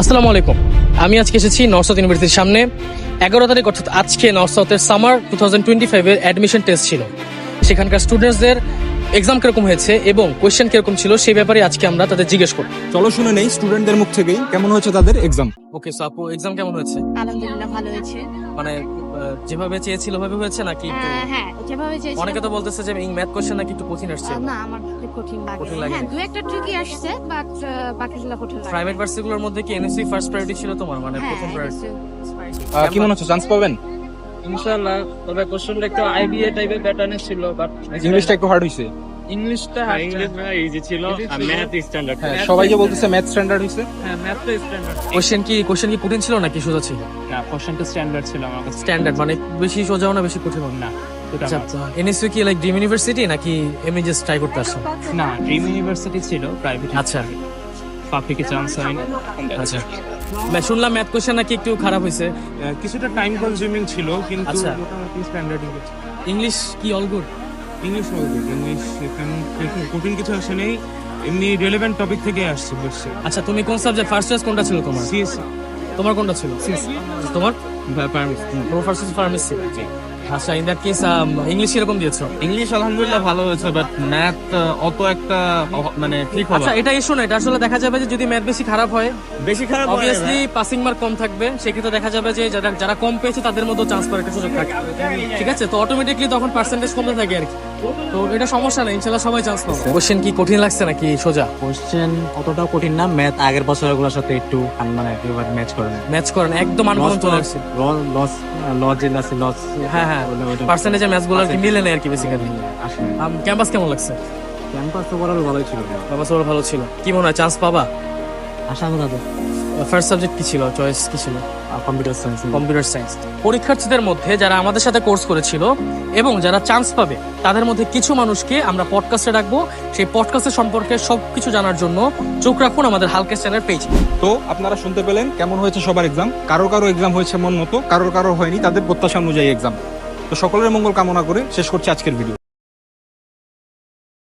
আসসালামু আলাইকুম। আমি আজকে এসেছি নর্থ ইউনিভার্সিটির সামনে। এগারো তারিখ, অর্থাৎ আজকে নর্থ সাউথের সামার টু থাউজেন্ড টোয়েন্টি ফাইভের অ্যাডমিশন টেস্ট ছিল। সেখানকার স্টুডেন্টসদের এক্সাম কীরকম হয়েছে এবং কোয়েশ্চেন কীরকম ছিল সেই ব্যাপারে আজকে আমরা তাদের জিজ্ঞেস করব। চলো শুনে নেই স্টুডেন্টদের মুখ থেকেই কেমন হয়েছে তাদের এক্সাম ওকে সো আপু এক্সাম কেমন হয়েছে? আলহামদুলিল্লাহ ভালো হয়েছে। মানে যেভাবে চেয়েছিল ওভাবে হয়েছে নাকি একটু- হ্যাঁ যেভাবে চেয়েছিলাম অনেকে তো বলতেছে যে ইং ম্যাথ কোশ্চেন নাকি একটু কঠিন আসছে। না আমার খুব কঠিন লাগে। কঠিন লাগে। হ্যাঁ দু একটা ট্রিকই আসছে বাট বাকিগুলো কঠিন লাগে। প্রাইভেট ভার্সিটিগুলোর মধ্যে কি এনএসসি ফার্স্ট প্রায়োরিটি ছিল তোমার? মানে হ্যাঁ প্রথম প্রায়োরিটি কি মনে হচ্ছে? চান্স পাবেন? ইনশাআল্লাহ তবে কোশ্চেনটা একটু আইবিএ টাইপের প্যাটার্নের ছিল বাট ইংলিশটা একটু হার্ড হয়েছে ইংলিশটা ইংলিশ না ইজি ছিল আর ম্যাথ স্ট্যান্ডার্ড হ্যাঁ সবাই যে বলতেছে ম্যাথ স্ট্যান্ডার্ড হয়েছে হ্যাঁ ম্যাথটা স্ট্যান্ডার্ড কোয়েশ্চেন কি কোয়েশ্চেন কি কঠিন ছিল নাকি সোজা ছিল? না কোশ্চেনটা স্ট্যান্ডার্ড ছিল আমার কাছে। স্ট্যান্ডার্ড মানে বেশি সোজাও না বেশি কঠিন না। আচ্ছা এনএসইউ কি লাইক ড্রিম ইউনিভার্সিটি নাকি ট্রাই করতে আসছো? না ড্রিম ইউনিভার্সিটি ছিল প্রাইভেট আচ্ছা। পাবলিকে চান্স হয়নি আচ্ছা। ম্যা- শুনলাম ম্যাথ কোশ্চেন নাকি একটু খারাপ হয়েছে। কিছুটা টাইম কনজিউমিং ছিল কিন্তু আচ্ছা। মোটামুটি স্ট্যান্ডার্ড ইংলিশ কি অল গুড ইংলিশ বলব ইংলিশ এখানে একটু কঠিন কিছু আসে নেই। এমনি রেলেভেন্ট টপিক থেকে আসছে বুঝছে। আচ্ছা তুমি কোন সাবজেক্ট ফার্স্ট চয়েস কোনটা ছিল তোমার? সিএসসি তোমার কোনটা ছিল? তোমার? প্যারামিস তোমার ফার্স্ট ফার্মেসি আচ্ছা ইন দ্যাট কেস ইংলিশ কীরকম দিয়েছ? ইংলিশ আলহামদুলিল্লাহ ভালো হয়েছে বাট ম্যাথ অত একটা মানে ঠিক আচ্ছা এটা ইস্যু না এটা আসলে দেখা যাবে যে যদি ম্যাথ বেশি খারাপ হয় বেশি খারাপ অবভিয়াসলি পাসিং মার্ক কম থাকবে সেক্ষেত্রে দেখা যাবে যে যারা যারা কম পেয়েছে তাদের মধ্যে চান্স পাওয়ার একটা সুযোগ থাকে। ঠিক আছে? তো অটোমেটিকলি তখন পার্সেন্টেজ কমতে থাকে আর কি। তো এটা সমস্যা নেই ইনশাল্লাহ সবাই চান্স পাবে। কোশ্চেন কি কঠিন লাগছে নাকি সোজা? কোশ্চেন অতটাও কঠিন না ম্যাথ আগের বছরগুলোর সাথে একটু মানে এবার ম্যাচ করে ম্যাচ করেন একদম আনকমন চলে আসছে। লস লস লস হ্যাঁ হ্যাঁ পার্সেন্টেজের ম্যাচগুলো আর কি মিলে নেই আর কি বেসিক্যালি ক্যাম্পাস কেমন লাগছে? ক্যাম্পাস তো ওভারঅল ভালোই ছিল ক্যাম্পাস ভালো ছিল। কি মনে হয় চান্স পাবা? আশা করা তো ফার্স্ট সাবজেক্ট কি ছিল? চয়েস কি ছিল? কম্পিউটার সায়েন্স কম্পিউটার সায়েন্স পরীক্ষার্থীদের মধ্যে যারা আমাদের সাথে কোর্স করেছিল এবং যারা চান্স পাবে তাদের মধ্যে কিছু মানুষকে আমরা পডকাস্টে রাখব সেই পডকাস্টের সম্পর্কে সবকিছু জানার জন্য চোখ রাখুন আমাদের হালকা চ্যানেল পেজ তো আপনারা শুনতে পেলেন কেমন হয়েছে সবার এক্সাম কারও কারও এক্সাম হয়েছে মন মতো কারও কারও হয়নি তাদের প্রত্যাশা অনুযায়ী এক্সাম তো সকলের মঙ্গল কামনা করে শেষ করছি আজকের ভিডিও।